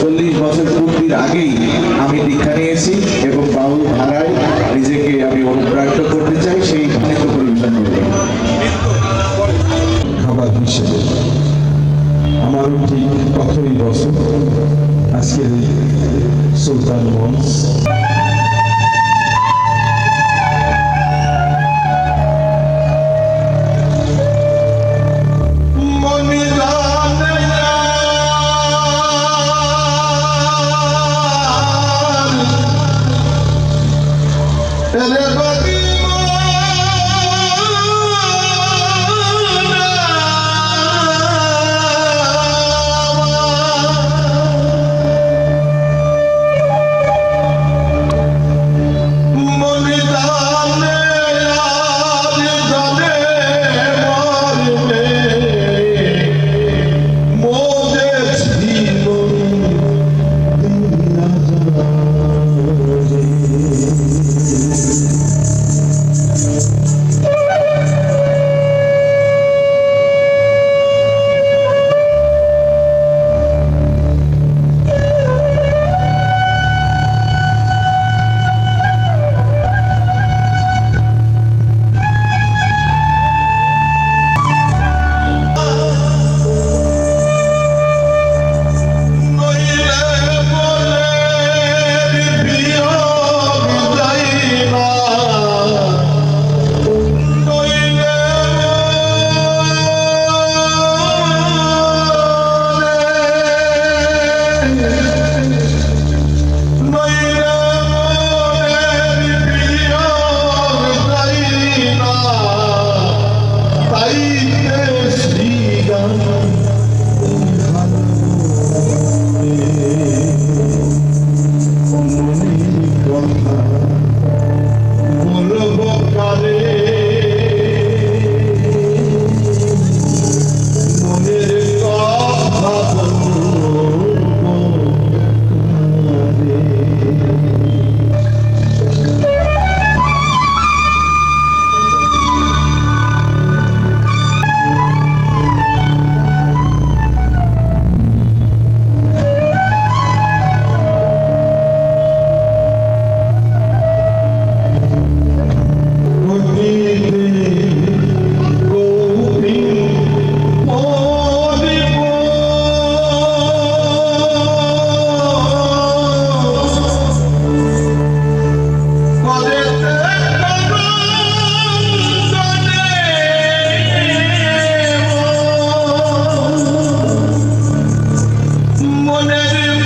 চল্লিশ বছর পূর্তির আগেই আমি দীক্ষা নিয়েছি এবং বাউল ধারায় নিজেকে আমি অনুপ্রাণিত করতে চাই, সেই নৃত্য পরিবেশন করব। খাবার আমারও ঠিক বছর আজকের সুলতান মঞ্চ। mulher never